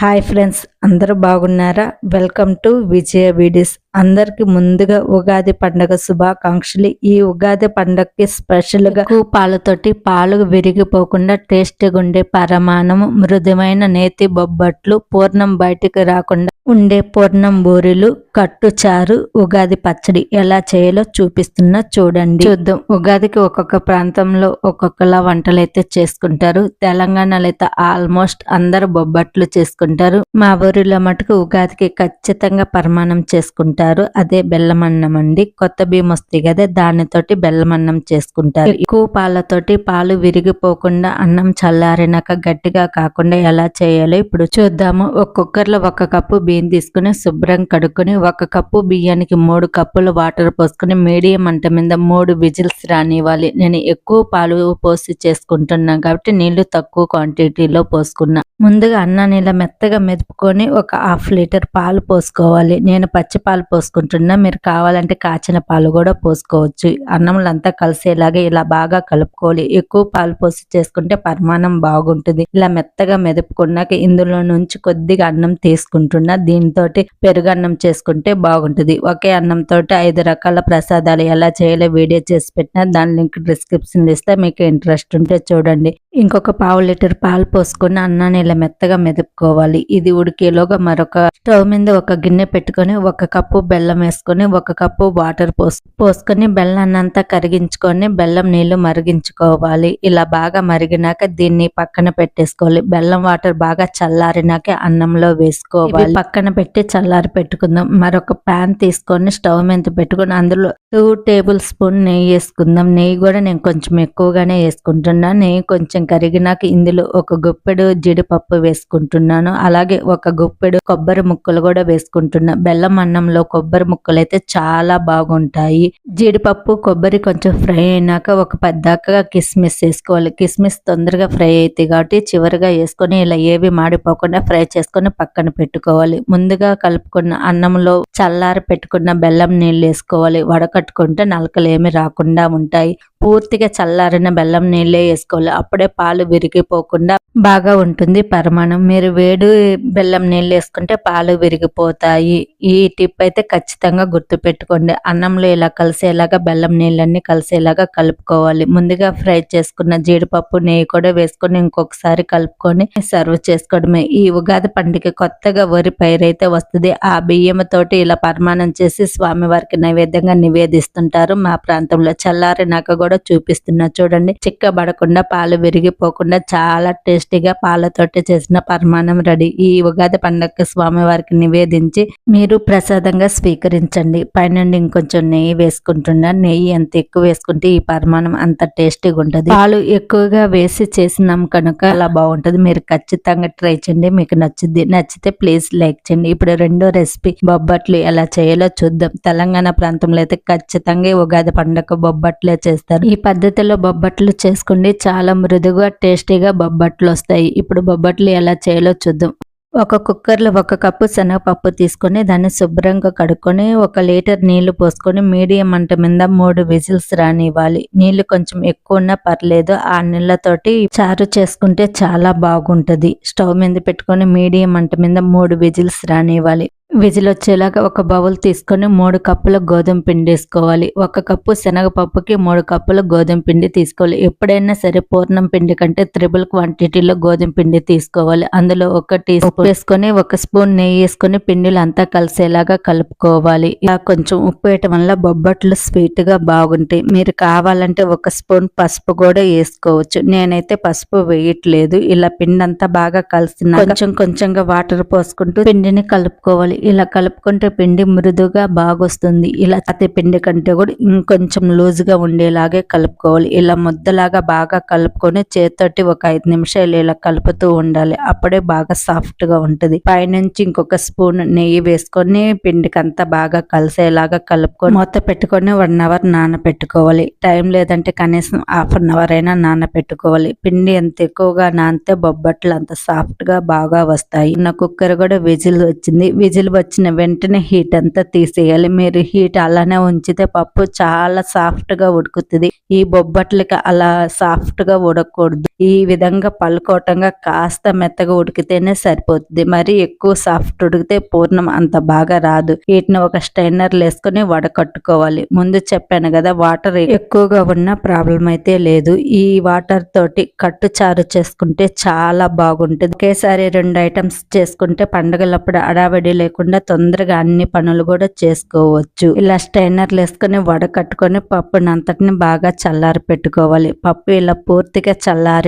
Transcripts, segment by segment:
Hi friends అందరూ బాగున్నారా? Welcome to Vijaya videos. అందరికి ముందుగా ఉగాది పండగ శుభాకాంక్షలు. ఈ ఉగాది పండగకి స్పెషల్గా పాలతోటి పాలు విరిగిపోకుండా టేస్టీగా ఉండే పరమాణం మృదుమైన నేతి బొబ్బట్లు పూర్ణం బయటికి రాకుండా ఉండే పూర్ణం బూరెలు కట్టు చారు ఉగాది పచ్చడి ఎలా చేయాలో చూపిస్తున్నా చూడండి. చూద్దాం. ఉగాదికి ఒక్కొక్క ప్రాంతంలో ఒక్కొక్కలా వంటలు అయితే చేసుకుంటారు. తెలంగాణలో అయితే ఆల్మోస్ట్ అందరు బొబ్బట్లు చేసుకుంటారు. మా ఊరిలో మటుకు ఉగాదికి ఖచ్చితంగా పరిమాణం చేసుకుంటారు. అదే బెల్లం అన్నం అండి. కొత్త బియ్యం వస్తాయి కదా దానితోటి బెల్లం అన్నం చేసుకుంటారు. ఎక్కువ పాలతోటి పాలు విరిగిపోకుండా అన్నం చల్లారినాక గట్టిగా కాకుండా ఎలా చేయాలో ఇప్పుడు చూద్దాము. ఒక్కొక్కరిలో ఒక కప్పు బియ్యం తీసుకుని శుభ్రం కడుక్కొని ఒక కప్పు బియ్యానికి మూడు కప్పులు వాటర్ పోసుకొని మీడియం అంట మీద మూడు విజిల్స్ రానివ్వాలి. నేను ఎక్కువ పాలు పోసి చేసుకుంటున్నాను కాబట్టి నీళ్ళు తక్కువ క్వాంటిటీలో పోసుకున్నా. ముందుగా అన్నాన్ని ఇలా మెత్తగా మెదుపుకొని ఒక హాఫ్ లీటర్ పాలు పోసుకోవాలి. నేను పచ్చి పాలు పోసుకుంటున్నా. మీరు కావాలంటే కాచిన పాలు కూడా పోసుకోవచ్చు. అన్నంలో అంతా కలిసేలాగా ఇలా బాగా కలుపుకోవాలి. ఎక్కువ పాలు పోసి చేసుకుంటే పరిమాణం బాగుంటుంది. ఇలా మెత్తగా మెదుపుకున్నాక ఇందులో నుంచి కొద్దిగా అన్నం తీసుకుంటున్నా. దీంతో పెరుగన్నం చేసుకుంటే బాగుంటుంది. ఒకే అన్నం తోటి ఐదు రకాల ప్రసాదాలు ఎలా చేయాలో వీడియో చేసి పెట్టినా దాని లింక్ డిస్క్రిప్షన్ ఇస్తే మీకు ఇంట్రెస్ట్ ఉంటే చూడండి. ఇంకొక పావు లీటర్ పాలు పోసుకొని అన్నాన్ని ఇలా మెత్తగా మెదుపుకోవాలి. ఇది ఉడికేలోగా మరొక స్టవ్ మీద ఒక గిన్నె పెట్టుకొని ఒక కప్పు బెల్లం వేసుకొని ఒక కప్పు వాటర్ పోసు పోసుకొని బెల్లాన్ని అంతా కరిగించుకొని బెల్లం నీళ్ళు మరిగించుకోవాలి. ఇలా బాగా మరిగినాక దీన్ని పక్కన పెట్టేసుకోవాలి. బెల్లం వాటర్ బాగా చల్లారినాక అన్నంలో వేసుకోవాలి. పక్కన పెట్టి చల్లారి పెట్టుకుందాం. మరొక ప్యాన్ తీసుకొని స్టవ్ మీద పెట్టుకొని అందులో టూ టేబుల్ స్పూన్ నెయ్యి వేసుకుందాం. నెయ్యి కూడా నేను కొంచెం ఎక్కువగానే వేసుకుంటున్నాను నెయ్యి కొంచెం కరిగినాక ఇందులో ఒక గుప్పెడు జీడిపప్పు వేసుకుంటున్నాను. అలాగే ఒక గుప్పెడు కొబ్బరి ముక్కలు కూడా వేసుకుంటున్నా. బెల్లం అన్నంలో కొబ్బరి ముక్కలు అయితే చాలా బాగుంటాయి. జీడిపప్పు కొబ్బరి కొంచెం ఫ్రై అయినాక ఒక పెద్దగా కిస్మిస్ వేసుకోవాలి. కిస్మిస్ తొందరగా ఫ్రై అవుతాయి కాబట్టి చివరిగా వేసుకొని ఇలా ఏవి మాడిపోకుండా ఫ్రై చేసుకొని పక్కన పెట్టుకోవాలి. ముందుగా కలుపుకున్న అన్నంలో చల్లారి పెట్టుకున్న బెల్లం నీళ్ళు వేసుకోవాలి. వడక పట్టుకుంటే నలకలు ఏమి రాకుండా ఉంటాయి. పూర్తిగా చల్లారిన బెల్లం నీళ్ళే వేసుకోవాలి. అప్పుడే పాలు విరిగిపోకుండా బాగా ఉంటుంది పరిమాణం. మీరు వేడి బెల్లం నీళ్ళు వేసుకుంటే పాలు విరిగిపోతాయి. ఈ టిప్ అయితే ఖచ్చితంగా గుర్తుపెట్టుకోండి. అన్నంలో ఇలా కలిసేలాగా బెల్లం నీళ్ళన్నీ కలిసేలాగా కలుపుకోవాలి. ముందుగా ఫ్రై చేసుకున్న జీడిపప్పు నెయ్యి కూడా వేసుకొని ఇంకొకసారి కలుపుకొని సర్వ్ చేసుకోవడమే. ఈ ఉగాది పండుగ కొత్తగా వరి పైరైతే వస్తుంది. ఆ బియ్యం తోటి ఇలా పరిమాణం చేసి స్వామివారికి నైవేద్యంగా నివేదిస్తుంటారు మా ప్రాంతంలో. చల్లారినాక కూడా చూపిస్తున్నా. చూడండి చిక్కబడకుండా పాలు విరిగిపోకుండా చాలా టేస్టీగా పాలతోటి చేసిన పరమాణం రెడీ. ఈ ఉగాది పండగ స్వామివారికి నివేదించి మీరు ప్రసాదంగా స్వీకరించండి. పైనుండి ఇంకొంచెం నెయ్యి వేసుకుంటున్నా. నెయ్యి ఎంత ఎక్కువ వేసుకుంటే ఈ పరిమాణం అంత టేస్టీగా ఉంటుంది. పాలు ఎక్కువగా వేసి చేసినాం కనుక అలా బాగుంటుంది. మీరు ఖచ్చితంగా ట్రై చేయండి. మీకు నచ్చుద్ది నచ్చితే ప్లీజ్ లైక్ చేయండి. ఇప్పుడు రెండో రెసిపీ బొబ్బట్లు ఎలా చేయాలో చూద్దాం. తెలంగాణ ప్రాంతంలో అయితే ఖచ్చితంగా ఉగాది పండగ బొబ్బట్లే చేస్తారు. ఈ పద్ధతిలో బొబ్బట్లు చేసుకోండి చాలా మృదుగా టేస్టీగా బొబ్బట్లు వస్తాయి ఇప్పుడు బొబ్బట్లు ఎలా చేయాలో చూద్దాం. ఒక కుక్కర్లో ఒక కప్పు శనగపప్పు తీసుకొని దాన్ని శుభ్రంగా కడుక్కొని ఒక లీటర్ నీళ్ళు పోసుకొని మీడియం మంట మీద మూడు విజిల్స్ రానివ్వాలి. నీళ్ళు కొంచెం ఎక్కువ ఉన్నా పర్లేదు. ఆ నీళ్ళతోటి చారు చేసుకుంటే చాలా బాగుంటది. స్టవ్ మీద పెట్టుకొని మీడియం మంట మీద మూడు విజిల్స్ రానివ్వాలి. విజిల్ వచ్చేలాగా ఒక బౌల్ తీసుకొని మూడు కప్పుల గోధుమ పిండి వేసుకోవాలి. ఒక కప్పు శనగపప్పుకి మూడు కప్పుల గోధుమ పిండి తీసుకోవాలి. ఎప్పుడైనా సరే పూర్ణం పిండి కంటే త్రిబుల్ క్వాంటిటీలో గోధుమ పిండి తీసుకోవాలి. అందులో ఒక టీ స్పూన్ వేసుకొని ఒక స్పూన్ నెయ్యి వేసుకొని పిండిలు అంతా కలిసేలాగా కలుపుకోవాలి. ఇలా కొంచెం ఉప్పు వేయటం వల్ల బొబ్బట్లు స్వీట్గా బాగుంటాయి. మీరు కావాలంటే ఒక స్పూన్ పసుపు కూడా వేసుకోవచ్చు. నేనైతే పసుపు వేయట్లేదు. ఇలా పిండి అంతా బాగా కలిసిన కొంచెం కొంచెంగా వాటర్ పోసుకుంటూ పిండిని కలుపుకోవాలి. ఇలా కలుపుకుంటే పిండి మృదుగా బాగొస్తుంది. ఇలా చపాతి పిండి కంటే కూడా ఇంకొంచెం లూజ్గా ఉండేలాగే కలుపుకోవాలి. ఇలా ముద్దలాగా బాగా కలుపుకొని చేతితోటి ఒక ఐదు నిమిషాలు ఇలా కలుపుతూ ఉండాలి. అప్పుడే బాగా సాఫ్ట్గా ఉంటుంది. పైనుంచి ఇంకొక స్పూన్ నెయ్యి వేసుకొని పిండికి అంతా బాగా కలిసేలాగా కలుపుకొని మూత పెట్టుకొని వన్ అవర్ నానబెట్టుకోవాలి టైం లేదంటే కనీసం హాఫ్ అన్ అవర్ అయినా నానబెట్టుకోవాలి పిండి ఎంత ఎక్కువగా నానితే బొబ్బట్లు అంత సాఫ్ట్గా బాగా వస్తాయి. నా కుక్కర్ కూడా విజిల్ వచ్చింది. విజిల్ వచ్చిన వెంటనే హీట్ అంతా తీసేయాలి. మీరు హీట్ అలానే ఉంచితే పప్పు చాలా సాఫ్ట్గా ఉడుకుతుంది. ఈ బొబ్బట్లకి అలా సాఫ్ట్గా ఉడకూడదు. ఈ విధంగా పలుకోవటంగా కాస్త మెత్తగా ఉడికితేనే సరిపోతుంది మరి ఎక్కువ సాఫ్ట్ ఉడికితే పూర్ణం అంత బాగా రాదు. వీటిని ఒక స్టైనర్లు వేసుకొని వడకట్టుకోవాలి ముందు చెప్పాను కదా వాటర్ ఎక్కువగా ఉన్న ప్రాబ్లం అయితే లేదు. ఈ వాటర్ తోటి కట్టు చారు చేసుకుంటే చాలా బాగుంటుంది. ఒకేసారి రెండు ఐటమ్స్ చేసుకుంటే పండగలప్పుడు అడావడి లేకుండా తొందరగా అన్ని పనులు కూడా చేసుకోవచ్చు. ఇలా స్టైనర్లు వేసుకొని వడకట్టుకొని పప్పునంతటిని బాగా చల్లారి పెట్టుకోవాలి. పప్పు ఇలా పూర్తిగా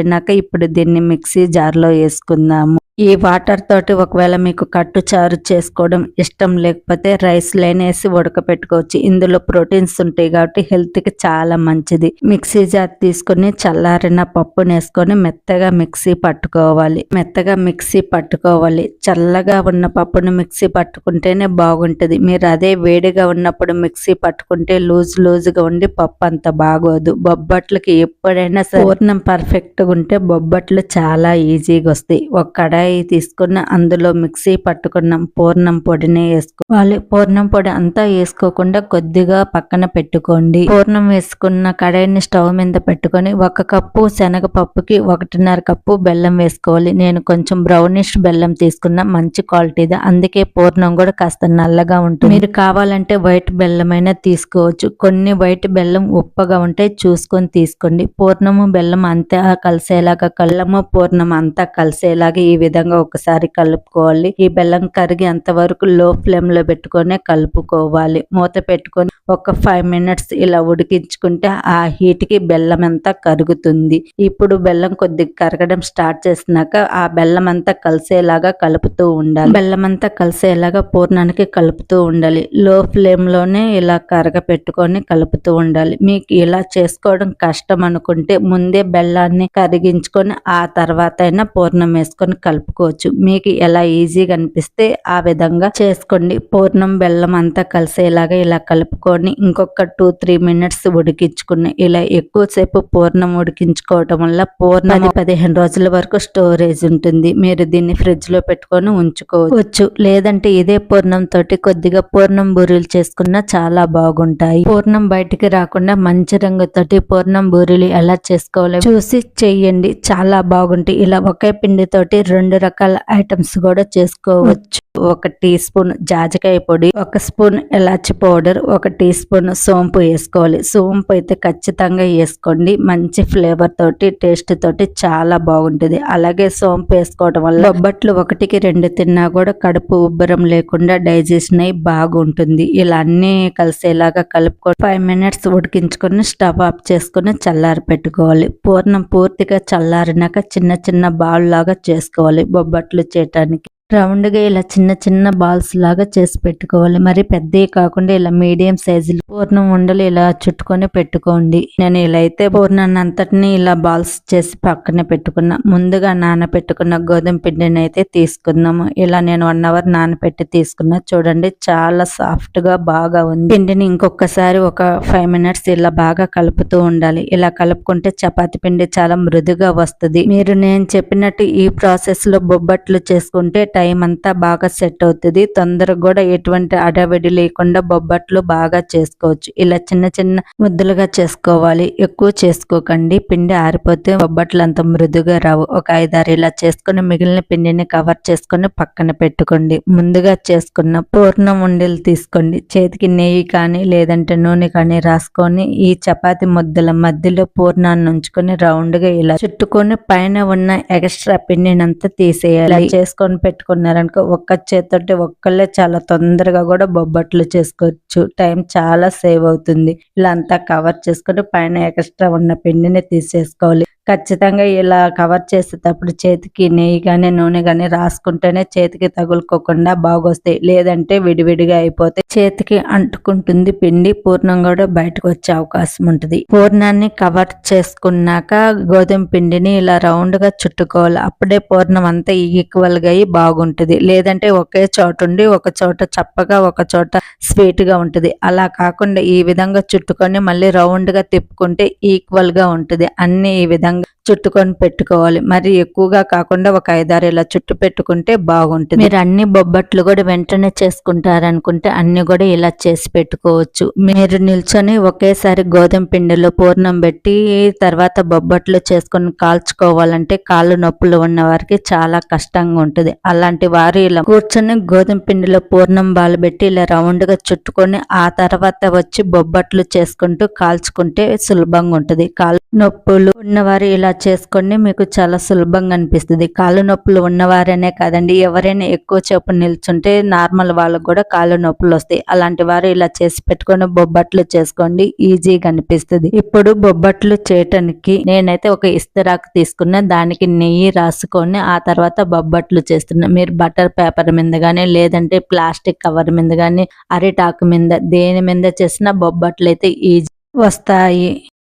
మారినాక ఇప్పుడు దీన్ని మిక్సీ జార్లో వేసుకుందాము. ఈ వాటర్ తోటి ఒకవేళ మీకు కట్టు చారు చేసుకోవడం ఇష్టం లేకపోతే రైస్ లైన్ వేసి ఉడకపెట్టుకోవచ్చు. ఇందులో ప్రోటీన్స్ ఉంటాయి కాబట్టి హెల్త్కి చాలా మంచిది. మిక్సీ జార్ తీసుకొని చల్లారిన పప్పును వేసుకొని మెత్తగా మిక్సీ పట్టుకోవాలి. మెత్తగా మిక్సీ పట్టుకోవాలి. చల్లగా ఉన్న పప్పును మిక్సీ పట్టుకుంటేనే బాగుంటది. మీరు అదే వేడిగా ఉన్నప్పుడు మిక్సీ పట్టుకుంటే లూజ్ లూజ్గా ఉండి పప్పు అంత బాగోదు. బొబ్బట్లకి ఎప్పుడైనా పూర్ణం పర్ఫెక్ట్గా ఉంటే బొబ్బట్లు చాలా ఈజీగా వస్తాయి. ఒక కడాయి తీసుకున్న అందులో మిక్సీ పట్టుకున్న పూర్ణం పొడిని వేసుకోవాలి. పూర్ణం పొడి అంతా వేసుకోకుండా కొద్దిగా పక్కన పెట్టుకోండి. పూర్ణం వేసుకున్న కడాయిని స్టవ్ మీద పెట్టుకొని ఒక కప్పు శనగపప్పుకి ఒకటిన్నర కప్పు బెల్లం వేసుకోవాలి. నేను కొంచెం బ్రౌనిష్ బెల్లం తీసుకున్న మంచి క్వాలిటీది అందుకే పూర్ణం కూడా కాస్త నల్లగా ఉంటుంది. మీరు కావాలంటే వైట్ బెల్లం అయినా తీసుకోవచ్చు. కొన్ని వైట్ బెల్లం ఉప్పగా ఉంటే చూసుకొని తీసుకోండి. పూర్ణము బెల్లం అంతా కలిసేలాగా కళ్ళము పూర్ణం అంతా కలిసేలాగా ఈ విధంగా ఒకసారి కలుపుకోవాలి. ఈ బెల్లం కరిగి అంతవరకు లో ఫ్లేమ్లో పెట్టుకొని కలుపుకోవాలి. మూత పెట్టుకొని ఒక ఫైవ్ మినిట్స్ ఇలా ఉడికించుకుంటే ఆ హీట్కి బెల్లం అంతా కరుగుతుంది. ఇప్పుడు బెల్లం కొద్దిగా కరగడం స్టార్ట్ చేసినాక ఆ బెల్లం అంతా కలిసేలాగా కలుపుతూ ఉండాలి. బెల్లం అంతా కలిసేలాగా పూర్ణానికి కలుపుతూ ఉండాలి. లో ఫ్లేమ్లోనే ఇలా కరగ పెట్టుకొని కలుపుతూ ఉండాలి. మీకు ఇలా చేసుకోవడం కష్టం అనుకుంటే ముందే బెల్లాన్ని కరిగించుకొని ఆ తర్వాత అయినా పూర్ణం వేసుకొని కలుపుకోవచ్చు. మీకు ఎలా ఈజీగా అనిపిస్తే ఆ విధంగా చేసుకోండి. పూర్ణం బెల్లం అంతా కలిసేలాగా ఇలా కలుపుకొని ఇంకొక టూ త్రీ మినిట్స్ ఉడికించుకుని ఇలా ఎక్కువసేపు పూర్ణం ఉడికించుకోవటం వల్ల పూర్ణం పది పదిహేను రోజుల వరకు స్టోరేజ్ ఉంటుంది. మీరు దీన్ని ఫ్రిడ్జ్లో పెట్టుకొని ఉంచుకోవచ్చు. లేదంటే ఇదే పూర్ణం తోటి కొద్దిగా పూర్ణం బూరెలు చేసుకున్నా చాలా బాగుంటాయి. పూర్ణం బయటికి రాకుండా మంచి రంగుతోటి పూర్ణం బూరెలు ఎలా చేసుకోవాలో చూసి చెయ్యండి చాలా బాగుంటాయి. ఇలా ఒకే పిండితోటి రెండు రకాల ఐటమ్స్ కూడా చేసుకోవచ్చు. ఒక టీ స్పూన్ జాజికాయ పొడి ఒక స్పూన్ ఎలాచి పౌడర్ ఒక టీ స్పూన్ సోంపు వేసుకోవాలి. సోంపు అయితే ఖచ్చితంగా వేసుకోండి. మంచి ఫ్లేవర్ తోటి టేస్ట్ తోటి చాలా బాగుంటుంది. అలాగే సోంపు వేసుకోవడం వల్ల బొబ్బట్లు ఒకటికి రెండు తిన్నా కూడా కడుపు ఉబ్బరం లేకుండా డైజెషన్ అయి బాగుంటుంది. ఇలా అన్ని కలిసేలాగా కలుపుకొని ఫైవ్ మినిట్స్ ఉడికించుకొని స్టవ్ ఆఫ్ చేసుకొని చల్లారి పెట్టుకోవాలి. పూర్ణం పూర్తిగా చల్లారినాక చిన్న చిన్న బాల్ లాగా చేసుకోవాలి. బొబ్బట్లు చేయటానికి. రౌండ్గా ఇలా చిన్న చిన్న బాల్స్ లాగా చేసి పెట్టుకోవాలి. మరి పెద్దవి కాకుండా ఇలా మీడియం సైజులు పూర్ణం ఉండలు ఇలా చుట్టుకొని పెట్టుకోండి. నేను ఇలా అయితే పూర్ణాన్ని అంతటిని ఇలా బాల్స్ చేసి పక్కనే పెట్టుకున్నా. ముందుగా నానబెట్టుకున్న గోధుమ పిండిని అయితే తీసుకుందాము. ఇలా నేను వన్ అవర్ నానబెట్టి తీసుకున్నా. చూడండి చాలా సాఫ్ట్గా బాగా ఉంది. పిండిని ఇంకొకసారి ఒక ఫైవ్ మినిట్స్ ఇలా బాగా కలుపుతూ ఉండాలి. ఇలా కలుపుకుంటే చపాతి పిండి చాలా మృదుగా వస్తుంది. మీరు నేను చెప్పినట్టు ఈ ప్రాసెస్లో బొబ్బట్లు చేసుకుంటే టైం అంతా బాగా సెట్ అవుతుంది. తొందరగా కూడా ఎటువంటి అడవిడి లేకుండా బొబ్బట్లు బాగా చేసుకోవచ్చు. ఇలా చిన్న చిన్న ముద్దలుగా చేసుకోవాలి. ఎక్కువ చేసుకోకండి. పిండి ఆరిపోతే బొబ్బట్లు అంత మృదుగా రావు. ఒక ఐదారు ఇలా చేసుకుని మిగిలిన పిండిని కవర్ చేసుకొని పక్కన పెట్టుకోండి. ముందుగా చేసుకున్న పూర్ణం ఉండలు తీసుకోండి. చేతికి నెయ్యి కానీ లేదంటే నూనె కానీ రాసుకొని ఈ చపాతి ముద్దల మధ్యలో పూర్ణాన్ని ఉంచుకొని రౌండ్గా ఇలా చుట్టుకొని పైన ఉన్న ఎక్స్ట్రా పిండినంతా తీసేయాలి. చేసుకొని పెట్టుకుని చేసుకున్నారనుకో ఒక్క చేతితోటి ఒక్కళ్ళే చాలా తొందరగా కూడా బొబ్బట్లు చేసుకోవచ్చు. టైం చాలా సేవ్ అవుతుంది. ఇలా అంతా కవర్ చేసుకొని పైన ఎక్స్ట్రా ఉన్న పిండిని తీసేసుకోవాలి. ఖచ్చితంగా ఇలా కవర్ చేసేటప్పుడు చేతికి నెయ్యి కానీ నూనె కానీ రాసుకుంటేనే చేతికి తగులుకోకుండా బాగొస్తాయి. లేదంటే విడివిడిగా అయిపోతే చేతికి అంటుకుంటుంది పిండి పూర్ణం కూడా బయటకు వచ్చే అవకాశం ఉంటుంది. పూర్ణాన్ని కవర్ చేసుకున్నాక గోధుమ పిండిని ఇలా రౌండ్గా చుట్టుకోవాలి. అప్పుడే పూర్ణం అంతా ఈక్వల్గా అయి బాగుంటుంది. లేదంటే ఒకే చోట ఉండి ఒక చోట చప్పగా ఒక చోట స్వీట్గా ఉంటుంది. అలా కాకుండా ఈ విధంగా చుట్టుకొని మళ్ళీ రౌండ్గా తిప్పుకుంటే ఈక్వల్గా ఉంటుంది. అన్ని ఈ విధంగా இருக்காங்க చుట్టుకొని పెట్టుకోవాలి. మరి ఎక్కువగా కాకుండా ఒక ఐదారు ఇలా చుట్టు పెట్టుకుంటే బాగుంటుంది. మీరు అన్ని బొబ్బట్లు కూడా వెంటనే చేసుకుంటారనుకుంటే అన్ని కూడా ఇలా చేసి పెట్టుకోవచ్చు. మీరు నిల్చొని ఒకేసారి గోధుమ పిండిలో పూర్ణం పెట్టి తర్వాత బొబ్బట్లు చేసుకొని కాల్చుకోవాలంటే కాళ్ళు నొప్పులు ఉన్న వారికి చాలా కష్టంగా ఉంటుంది. అలాంటి వారు ఇలా కూర్చొని గోధుమ పిండిలో పూర్ణం బాలు పెట్టి ఇలా రౌండ్గా చుట్టుకొని ఆ తర్వాత వచ్చి బొబ్బట్లు చేసుకుంటూ కాల్చుకుంటే సులభంగా ఉంటుంది. కాళ్ళు నొప్పులు ఉన్నవారు ఇలా చేసుకోండి మీకు చాలా సులభంగా అనిపిస్తుంది. కాళ్ళు నొప్పులు ఉన్నవారనే కాదండి ఎవరైనా ఎక్కువ చేపు నిల్చుంటే నార్మల్ వాళ్ళకు కూడా కాళ్ళు నొప్పులు వస్తాయి. అలాంటి వారు ఇలా చేసి పెట్టుకొని బొబ్బట్లు చేసుకోండి ఈజీగా అనిపిస్తుంది. ఇప్పుడు బొబ్బట్లు చేయటానికి నేనైతే ఒక ఇస్తరాకు తీసుకున్న దానికి నెయ్యి రాసుకొని ఆ తర్వాత బొబ్బట్లు చేస్తున్నా. మీరు బటర్ పేపర్ మీద కానీ లేదంటే ప్లాస్టిక్ కవర్ మీద కానీ అరిటాకు మీద దేని మీద చేసిన బొబ్బట్లు అయితే ఈజీ వస్తాయి.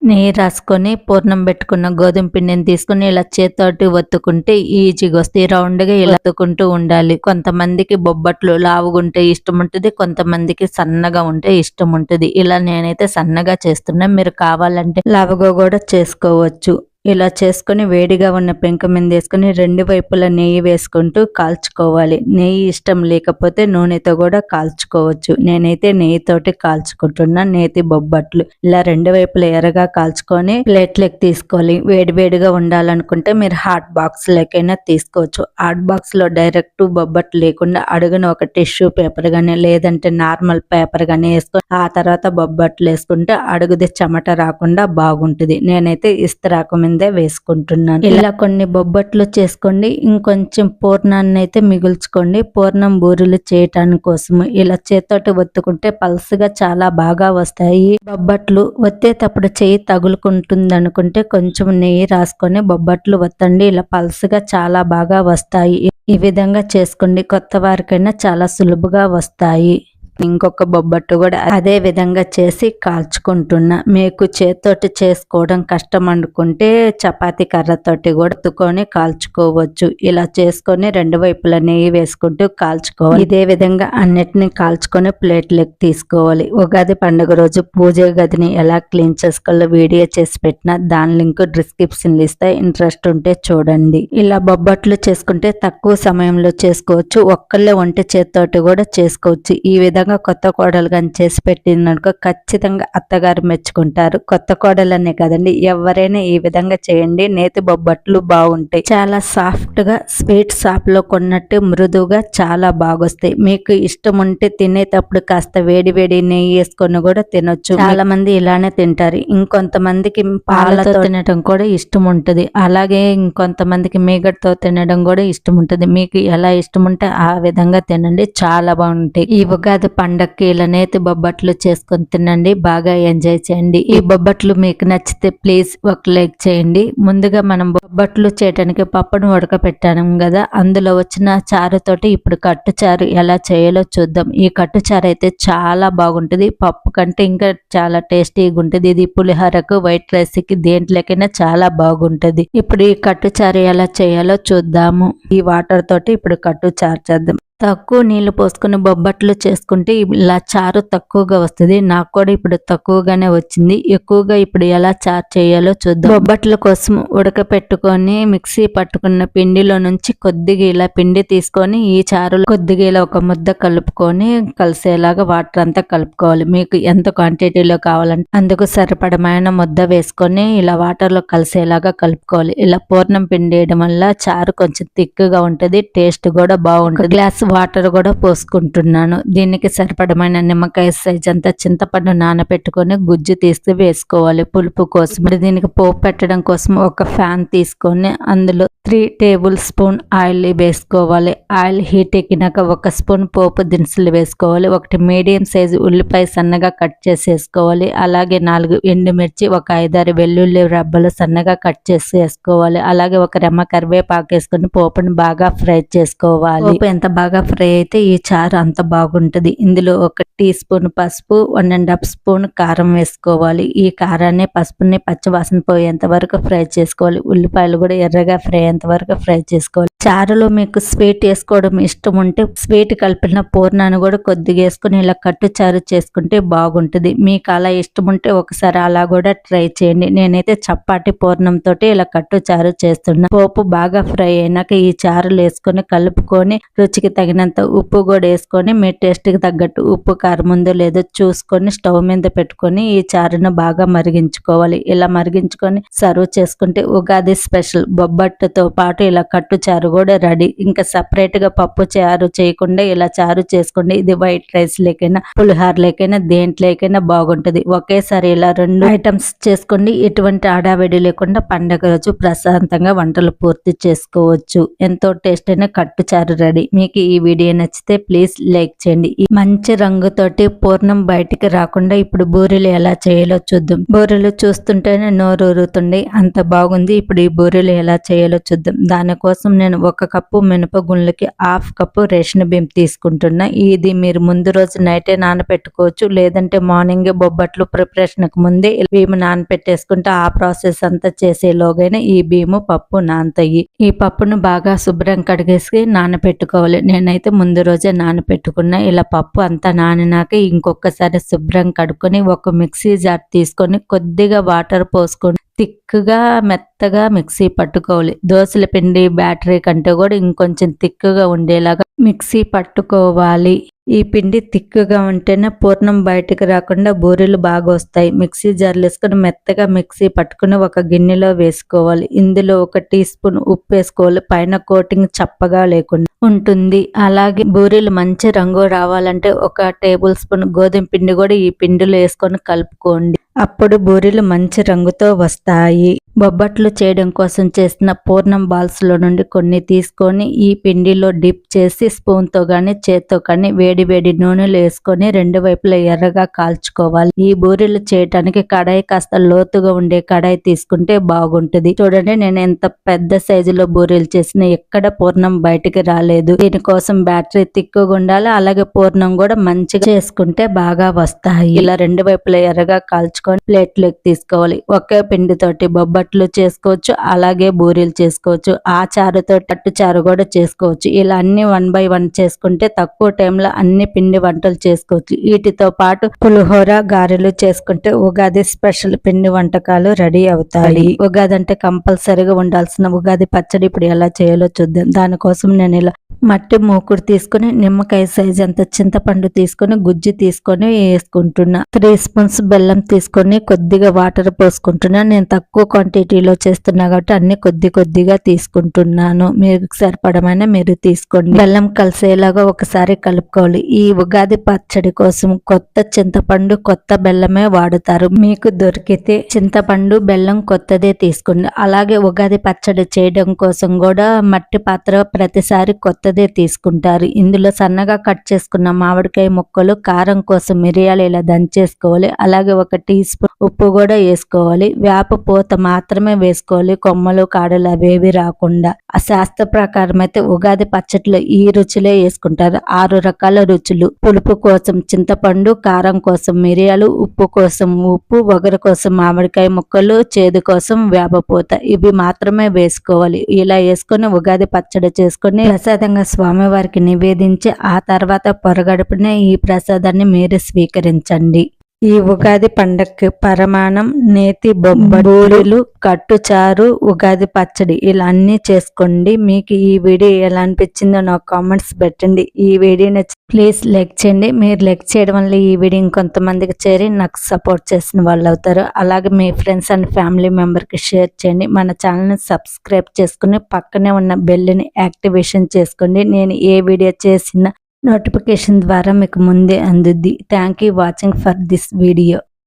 నెయ్యి రాసుకొని పూర్ణం పెట్టుకున్న గోధుమ పిండిని తీసుకుని ఇలా చేతితోటి ఒత్తుకుంటే ఈజీగా వస్తాయి. రౌండ్గా ఇలా ఒత్తుకుంటూ ఉండాలి. కొంతమందికి బొబ్బట్లు లావుగుంటే ఇష్టం ఉంటుంది కొంతమందికి సన్నగా ఉంటే ఇష్టం ఉంటుంది. ఇలా నేనైతే సన్నగా చేస్తున్నా. మీరు కావాలంటే లావుగా కూడా చేసుకోవచ్చు. ఇలా చేసుకొని వేడిగా ఉన్న పెంక మీద వేసుకొని రెండు వైపులా నెయ్యి వేసుకుంటూ కాల్చుకోవాలి. నెయ్యి ఇష్టం లేకపోతే నూనెతో కూడా కాల్చుకోవచ్చు. నేనైతే నెయ్యితోటి కాల్చుకుంటున్నా. నేతి బొబ్బట్లు. ఇలా రెండు వైపులా ఎర్రగా కాల్చుకొని ప్లేట్లకి తీసుకోవాలి. వేడివేడిగా ఉండాలనుకుంటే మీరు హాట్ బాక్స్ లెక్కైనా తీసుకోవచ్చు. హాట్ బాక్స్లో డైరెక్ట్ బొబ్బట్లు లేకుండా అడుగున ఒక టిష్యూ పేపర్ గానీ లేదంటే నార్మల్ పేపర్ గానీ వేసుకొని ఆ తర్వాత బొబ్బట్లు వేసుకుంటే అడుగుది చెమట రాకుండా బాగుంటుంది. నేనైతే ఇస్తరాకు మీద వేసుకుంటున్నాను. ఇలా కొన్ని బొబ్బట్లు చేసుకోండి. ఇంకొంచెం పూర్ణాన్ని అయితే మిగుల్చుకోండి. పూర్ణం బూరెలు చేయటానికి కోసము. ఇలా చేత్తోటి ఒత్తుకుంటే పల్సగా చాలా బాగా వస్తాయి. బొబ్బట్లు ఒత్తేటప్పుడు చేయి తగులుకుంటుంది అనుకుంటే కొంచెం నెయ్యి రాసుకొని బొబ్బట్లు ఒత్తండి. ఇలా పల్సగా చాలా బాగా వస్తాయి. ఈ విధంగా చేసుకోండి. కొత్త వారికైనా చాలా సులువుగా వస్తాయి. ఇంకొక బొబ్బట్టు కూడా అదే విధంగా చేసి కాల్చుకుంటున్నా. మీకు చేత్తోటి చేసుకోవడం కష్టం అనుకుంటే చపాతీ కర్రతోటి కూడా కాల్చుకోవచ్చు. ఇలా చేసుకొని రెండు వైపుల నెయ్యి వేసుకుంటూ కాల్చుకోవాలి. ఇదే విధంగా అన్నిటిని కాల్చుకొని ప్లేట్లకు తీసుకోవాలి. ఉగాది పండుగ రోజు పూజ గదిని ఎలా క్లీన్ చేసుకోవాలో వీడియో చేసి పెట్టిన. దాని లింక్ డిస్క్రిప్షన్ ఇస్తే ఇంట్రెస్ట్ ఉంటే చూడండి. ఇలా బొబ్బట్లు చేసుకుంటే తక్కువ సమయంలో చేసుకోవచ్చు. ఒక్కళ్ళే వంట చేత్తోటి కూడా చేసుకోవచ్చు. ఈ విధంగా కొత్త కోడలు కానీ చేసి పెట్టిందనుకో ఖచ్చితంగా అత్తగారు మెచ్చుకుంటారు. కొత్త కోడలనే కదండి ఎవరైనా ఈ విధంగా చేయండి. నేతి బొబ్బట్లు బాగుంటాయి. చాలా సాఫ్ట్గా స్వీట్ షాప్లో కొన్నట్టు మృదువుగా చాలా బాగొస్తాయి. మీకు ఇష్టం ఉంటే తినేటప్పుడు కాస్త వేడి వేడి నెయ్యి వేసుకొని కూడా తినొచ్చు. చాలా మంది ఇలానే తింటారు. ఇంకొంతమందికి పాలతో తినడం కూడా ఇష్టం ఉంటుంది. అలాగే ఇంకొంతమందికి మీగడతో తినడం కూడా ఇష్టం ఉంటుంది. మీకు ఎలా ఇష్టం ఉంటే ఆ విధంగా తినండి. చాలా బాగుంటాయి. ఈ ఉగాది పండక్కి ఇలా బొబ్బట్లు చేసుకొని తినండి. బాగా ఎంజాయ్ చేయండి. ఈ బొబ్బట్లు మీకు నచ్చితే ప్లీజ్ ఒక లైక్ చేయండి. ముందుగా మనం బొబ్బట్లు చేయడానికి పప్పును ఉడకపెట్టాము కదా అందులో వచ్చిన చారుతోటి ఇప్పుడు కట్టు చారు ఎలా చేయాలో చూద్దాం. ఈ కట్టు చారు అయితే చాలా బాగుంటుంది. పప్పు కంటే ఇంకా చాలా టేస్టీగా ఉంటుంది. ఇది పులిహోరకు వైట్ రైస్కి దేంట్లోకైనా చాలా బాగుంటది. ఇప్పుడు ఈ కట్టు చారు ఎలా చేయాలో చూద్దాము. ఈ వాటర్ తోటి ఇప్పుడు కట్టు చారు చేద్దాం. తక్కువ నీళ్ళు పోసుకుని బొబ్బట్లు చేసుకుంటే ఇలా చారు తక్కువగా వస్తుంది. నాకు కూడా ఇప్పుడు తక్కువగానే వచ్చింది. ఎక్కువగా ఇప్పుడు ఎలా చారు చేయాలో చూద్దాం. బొబ్బట్ల కోసం ఉడకపెట్టుకొని మిక్సీ పట్టుకున్న పిండిలో నుంచి కొద్దిగా ఇలా పిండి తీసుకొని ఈ చారులో కొద్దిగా ఇలా ఒక ముద్ద కలుపుకొని కలిసేలాగా వాటర్ అంతా కలుపుకోవాలి. మీకు ఎంత క్వాంటిటీలో కావాలంటే అందుకు సరిపడమైన ముద్ద వేసుకొని ఇలా వాటర్లో కలిసేలాగా కలుపుకోవాలి. ఇలా పూర్ణం పిండి వేయడం వల్ల చారు కొంచెం థిక్గా ఉంటుంది. టేస్ట్ కూడా బాగుంటుంది. గ్లాస్ వాటర్ కూడా పోసుకుంటున్నాను. దీనికి సరిపడమైన నిమ్మకాయ సైజ్ అంతా చింతపండు నానబెట్టుకొని గుజ్జు తీసి వేసుకోవాలి పులుపు కోసం. దీనికి పోపు పెట్టడం కోసం ఒక ఫ్యాన్ తీసుకొని అందులో త్రీ టేబుల్ స్పూన్ ఆయిల్ వేసుకోవాలి. ఆయిల్ హీట్ ఎక్కినాక ఒక స్పూన్ పోపు దినుసులు వేసుకోవాలి. ఒకటి మీడియం సైజు ఉల్లిపాయ సన్నగా కట్ చేసి వేసుకోవాలి అలాగే నాలుగు ఎండుమిర్చి ఒక ఐదారు వెల్లుల్లి రబ్బలు సన్నగా కట్ చేసి వేసుకోవాలి అలాగే ఒక రెమ్మ కరివేపాకు వేసుకొని పోపుని బాగా ఫ్రై చేసుకోవాలి. పోపు ఎంత బాగా బాగా ఫ్రై అయితే ఈ చారు అంత బాగుంటది. ఇందులో ఒక టీ స్పూన్ పసుపు వన్ అండ్ హాఫ్ స్పూన్ కారం వేసుకోవాలి. ఈ కారాన్ని పసుపుని పచ్చివాసన పోయేంత వరకు ఫ్రై చేసుకోవాలి. ఉల్లిపాయలు కూడా ఎర్రగా ఫ్రై అయ్యేంత వరకు ఫ్రై చేసుకోవాలి. చారులో మీకు స్వీట్ వేసుకోవడం ఇష్టం ఉంటే స్వీట్ కలిపిన పూర్ణాన్ని కూడా కొద్దిగా వేసుకుని ఇలా కట్టు చారు చేసుకుంటే బాగుంటుంది. మీకు అలా ఇష్టం ఉంటే ఒకసారి అలా కూడా ట్రై చేయండి. నేనైతే చపాటి పూర్ణంతో ఇలా కట్టు చారు చేస్తున్నా. పోపు బాగా ఫ్రై అయినాక ఈ చారులు వేసుకొని కలుపుకొని రుచికి తగినంత ఉప్పు కూడా వేసుకొని మీ టేస్ట్కి తగ్గట్టు ఉప్పు కారం ఉందో లేదో చూసుకొని స్టవ్ మీద పెట్టుకొని ఈ చారును బాగా మరిగించుకోవాలి. ఇలా మరిగించుకొని సర్వ్ చేసుకుంటే ఉగాది స్పెషల్. బొబ్బట్టుతో పాటు ఇలా కట్టు చారు కూడా రెడీ. ఇంకా సపరేట్గా పప్పు చారు చేయకుండా ఇలా చారు చేసుకోండి. ఇది వైట్ రైస్ లేకైనా పులిహార లేకైనా దేంట్లోకైనా బాగుంటది. ఒకేసారి ఇలా రెండు ఐటమ్స్ చేసుకోండి. ఎటువంటి ఆడావిడి లేకుండా పండగ రోజు ప్రశాంతంగా వంటలు పూర్తి చేసుకోవచ్చు. ఎంతో టేస్ట్ అయిన కట్టు చారు రెడీ. మీకు ఈ ఈ వీడియో నచ్చితే ప్లీజ్ లైక్ చేయండి. మంచి రంగుతోటి పూర్ణం బయటికి రాకుండా ఇప్పుడు బూరెలు ఎలా చేయాలో చూద్దాం. బూరెలు చూస్తుంటేనే నోరు ఊరుతుంది. అంత బాగుంది. ఇప్పుడు ఈ బూరెలు ఎలా చేయాలో చూద్దాం. దానికోసం నేను ఒక కప్పు మినపగుండ్లకి హాఫ్ కప్పు రేషన్ బియ్యం తీసుకుంటున్నా. ఇది మీరు ముందు రోజు నైటే నానబెట్టుకోవచ్చు లేదంటే మార్నింగ్ బొబ్బట్లు ప్రిపరేషన్కు ముందే బియ్యం నానబెట్టేసుకుంటే ఆ ప్రాసెస్ అంతా చేసేలోగైనా ఈ బియ్యము పప్పు నానతాయి. ఈ పప్పును బాగా శుభ్రం కడిగేసి నానబెట్టుకోవాలి నేనైతే ముందు రోజే నానపెట్టుకున్నా. ఇలా పప్పు అంతా నానినాక ఇంకొకసారి శుభ్రం కడుక్కొని ఒక మిక్సీ జార్ తీసుకొని కొద్దిగా వాటర్ పోసుకొని థిక్గా మెత్తగా మిక్సీ పట్టుకోవాలి. దోశల పిండి బ్యాటరీ కంటే కూడా ఇంకొంచెం థిక్గా ఉండేలాగా మిక్సీ పట్టుకోవాలి. ఈ పిండి తిక్కుగా ఉంటేనే పూర్ణం బయటకు రాకుండా బూరెలు బాగా వస్తాయి. మిక్సీ జార్లు వేసుకొని మెత్తగా మిక్సీ పట్టుకుని ఒక గిన్నెలో వేసుకోవాలి. ఇందులో ఒక టీ స్పూన్ ఉప్పు వేసుకోవాలి. పైన కోటింగ్ చప్పగా లేకుండా ఉంటుంది. అలాగే బూరెలు మంచి రంగు రావాలంటే ఒక టేబుల్ స్పూన్ గోధుమ పిండి కూడా ఈ పిండిలో వేసుకొని కలుపుకోండి. అప్పుడు బూరెలు మంచి రంగుతో వస్తాయి. బొబ్బట్లు చేయడం కోసం చేసిన పూర్ణం బాల్స్లో నుండి కొన్ని తీసుకొని ఈ పిండిలో డిప్ చేసి స్పూన్తో కానీ చేత్తో కానీ వేడి వేడి నూనెలు వేసుకొని రెండు వైపులా ఎర్రగా కాల్చుకోవాలి. ఈ బూరెలు చేయటానికి కడాయి కాస్త లోతుగా ఉండే కడాయి తీసుకుంటే బాగుంటుంది. చూడండి నేను ఎంత పెద్ద సైజులో బూరెలు చేసిన ఎక్కడ పూర్ణం బయటికి రాలేదు. దీనికోసం బ్యాటరీ తిక్కుగా ఉండాలి. అలాగే పూర్ణం కూడా మంచిగా చేసుకుంటే బాగా వస్తాయి. ఇలా రెండు వైపులా ఎర్రగా కాల్చుకొని ప్లేట్లోకి తీసుకోవాలి. ఒకే పిండితోటి బొబ్బ బొబ్బట్లు చేసుకోవచ్చు అలాగే బూరెలు చేసుకోవచ్చు ఆ చారుతో టట్టు చారు కూడా చేసుకోవచ్చు. ఇలా అన్ని వన్ బై వన్ చేసుకుంటే తక్కువ టైంలో అన్ని పిండి వంటలు చేసుకోవచ్చు. వీటితో పాటు పులిహోర గారెలు చేసుకుంటే ఉగాది స్పెషల్ పిండి వంటకాలు రెడీ అవుతాయి. ఉగాది అంటే కంపల్సరీగా ఉండాల్సిన ఉగాది పచ్చడి ఇప్పుడు ఎలా చేయాలో చూద్దాం. దానికోసం నేను ఇలా మట్టి మూకుడు తీసుకొని నిమ్మకాయ సైజ్ అంత చింతపండు తీసుకొని గుజ్జు తీసుకొని వేసుకుంటున్నా. త్రీ స్పూన్స్ బెల్లం తీసుకొని కొద్దిగా వాటర్ పోసుకుంటున్నా. నేను తక్కువ క్వాంటిటీలో చేస్తున్నా కాబట్టి అన్ని కొద్ది కొద్దిగా తీసుకుంటున్నాను. మీకు సరిపడమైన మీరు తీసుకోండి. బెల్లం కలిసేలాగా ఒకసారి కలుపుకోవాలి. ఈ ఉగాది పచ్చడి కోసం కొత్త చింతపండు కొత్త బెల్లమే వాడుతారు. మీకు దొరికితే చింతపండు బెల్లం కొత్తదే తీసుకోండి. అలాగే ఉగాది పచ్చడి చేయడం కోసం కూడా మట్టి పాత్ర ప్రతిసారి కొత్త కొత్తదే తీసుకుంటారు. ఇందులో సన్నగా కట్ చేసుకున్న మామిడికాయ ముక్కలు కారం కోసం మిరియాలు ఇలా దంచేసుకోవాలి. అలాగే ఒక టీ స్పూన్ ఉప్పు కూడా వేసుకోవాలి. వేప పూత మాత్రమే వేసుకోవాలి. కొమ్మలు కాడలు అవేవి రాకుండా. ఆ శాస్త్ర ప్రకారం అయితే ఉగాది పచ్చట్లో ఈ రుచులే వేసుకుంటారు. ఆరు రకాల రుచులు. పులుపు కోసం చింతపండు కారం కోసం మిరియాలు ఉప్పు కోసం ఉప్పు ఒగరు కోసం మామిడికాయ ముక్కలు చేదు కోసం వేపపూత ఇవి మాత్రమే వేసుకోవాలి. ఇలా వేసుకొని ఉగాది పచ్చడి చేసుకొని ప్రసాదంగా స్వామివారికి నివేదించి ఆ తర్వాత పొరగడుపునే ఈ ప్రసాదాన్ని మీరు స్వీకరించండి. ఈ ఉగాది పండక్కి పరమాణం నేతి బొబ్బూరులు కట్టుచారు ఉగాది పచ్చడి ఇలా అన్ని చేసుకోండి. మీకు ఈ వీడియో ఎలా అనిపించిందో నాకు కామెంట్స్ పెట్టండి. ఈ వీడియో నచ్చి ప్లీజ్ లైక్ చేయండి. మీరు లైక్ చేయడం వల్ల ఈ వీడియో ఇంకొంతమందికి చేరి నాకు సపోర్ట్ చేసిన వాళ్ళు అవుతారు. అలాగే మీ ఫ్రెండ్స్ అండ్ ఫ్యామిలీ మెంబర్కి షేర్ చేయండి. మన ఛానల్ని సబ్స్క్రైబ్ చేసుకుని పక్కనే ఉన్న బెల్ని యాక్టివేషన్ చేసుకోండి. నేను ఏ వీడియో చేసిన నోటిఫికేషన్ ద్వారా మీకు ముందే అందుద్ది. Thank you watching for this video